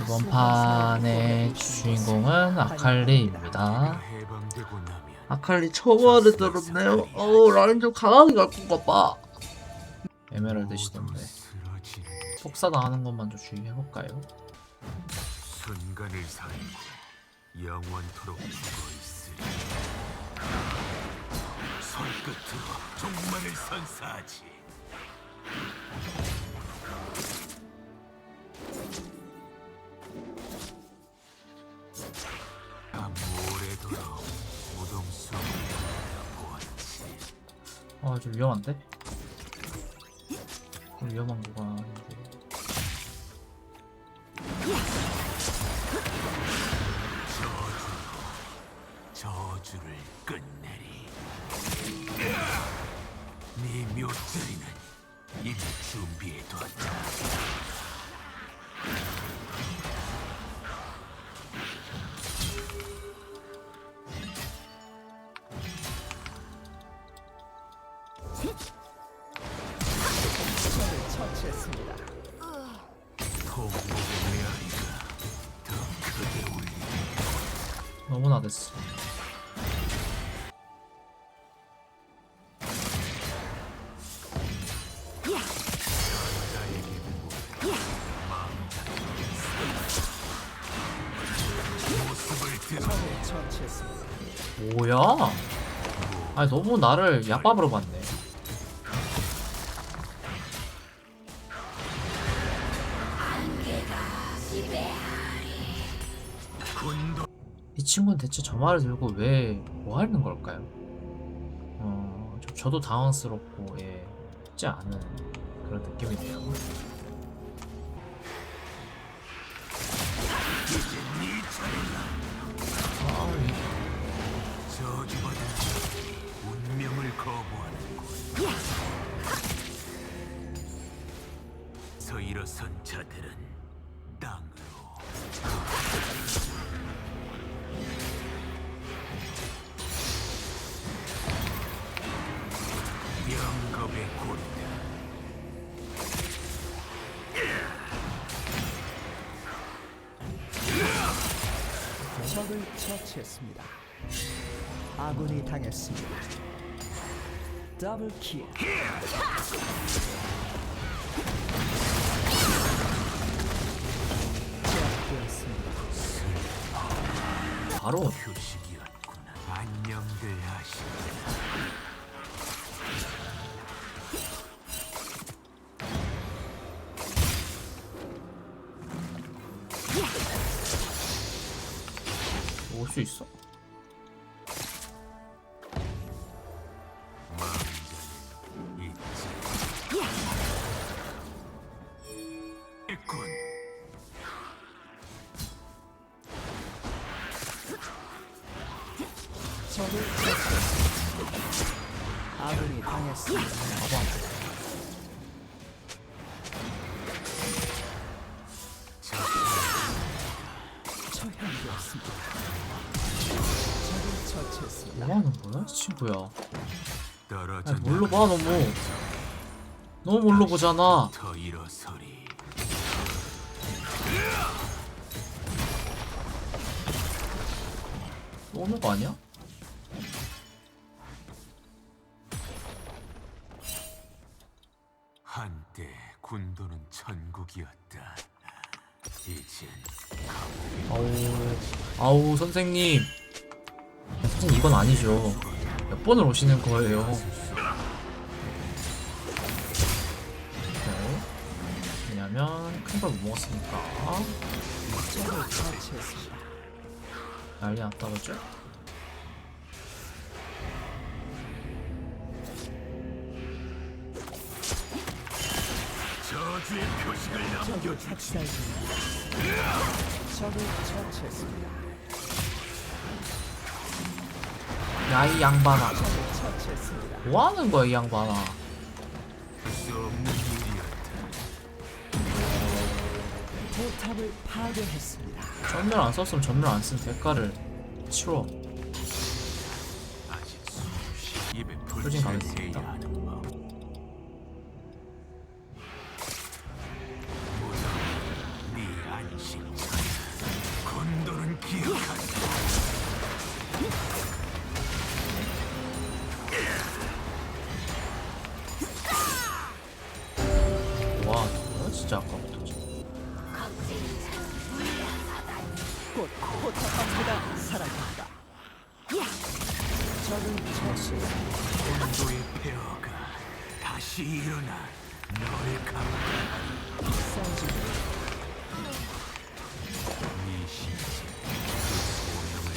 이번 판의 주인공은 아칼리입니다. 아칼리 처음으로 들었네요. 어우 라인 좀 강하게 갈 건가 봐. 에메랄드 시던데 폭사 당하는 것만 좀 주의해볼까요? 순간을 살고 영원토록 죽어 있으리 손 끝으로 종말을 선사하지 오래도록 무덤 속에 보았지 아 좀 위험한데? 좀 위험한 구간인데 저주를 끝내리 네 묘자리는 이미 준비해뒀다 처치했습니다. 너무나 됐어. 뭐야? 아니 너무 나를 약밥으로 봤네. 친구는 대체 저 말을 들고 왜 뭐 하는 걸까요? 어, 저, 저도 당황스럽고 예, 쉽지 않은 그런 느낌이네요. 일어선 자들은 적을 처치했습니다. 아군이 당했습니다. 더블 킬. 제압되었습니다. 바로 휴식 올수 있어? 아군이 당했습니다. 뭐 하는 거야, 이 친구야? 아니, 뭘로 봐 너무 너무 뭘로 보잖아. 또 오는 거 아니야? 한때 군도는 천국이었다 이젠 아우 아우 선생님 선생님 이건 아니죠 몇 번을 오시는 거예요 네. 왜냐면 큰 걸 못 먹었으니까. 난리 났다 그죠? 저주의 표식을 남겨주지. 적을 처치했습니다. 야 이 양반아 적을 처치했습니다. 뭐 하는 거야 이 양반아 포탑을 파괴했습니다. 전멸 안 썼으면 전멸 안쓴 대가를 치러 불을 가겠습니다. 처치했습니다. 군도의 폐허가 다시 일어나. 네 신체 그 소명을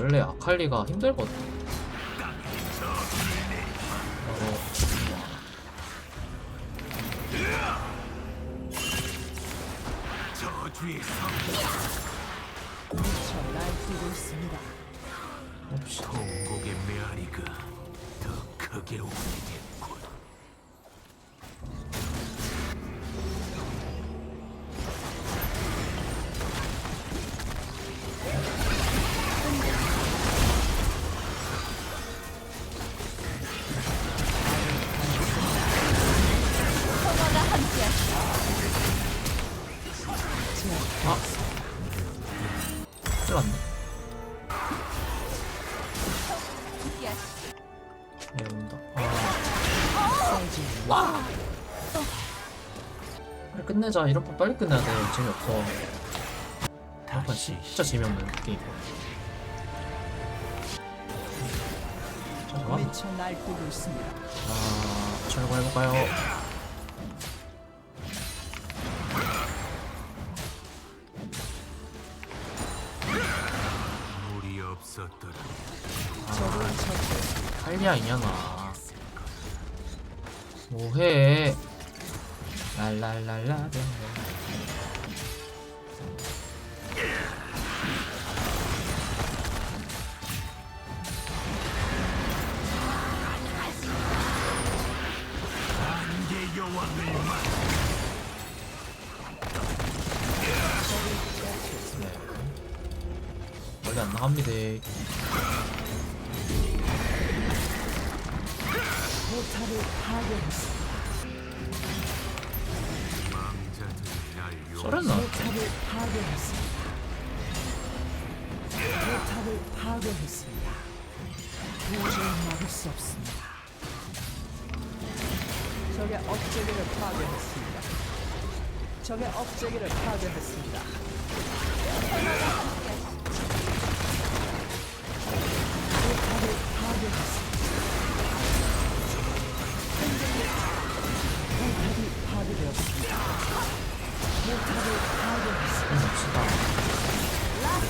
원래 아칼리가 힘들거든. 미쳐 날뛰고 있습니다. 통곡의 메아리가 더 크게 울리겠 네, 온다. 아. 빨리 끝내자. 이런 판 빨리 끝내야 돼. 재미없어. 이런 판 진짜 재미없는 게임. 잠깐만. 미쳐 날뛰고 있습니다. 아, 철거해볼까요? 물이 없었더라. 처 칼리야 이년아. 뭐해? 랄랄랄라. 네. 멀리 안 나갑니다. 포탑을 파괴했습니다. 용. 썰었나? 포탑을 파괴했습니다. 포탑을 파괴했습니다. 도저히 막을 수 없습니다. 적의 업체계를 파괴했습니다. 적의 업체계를 파괴했습니다. 포탑을 파괴했습니다.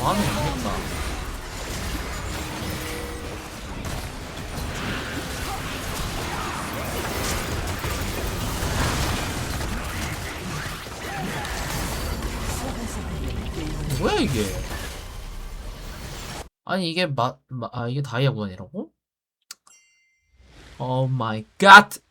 뭐하는 거겠다. 뭐야 이게? 아니 이게 마, 마, 아 이게 다이아 구간이라고? 오 마이 갓!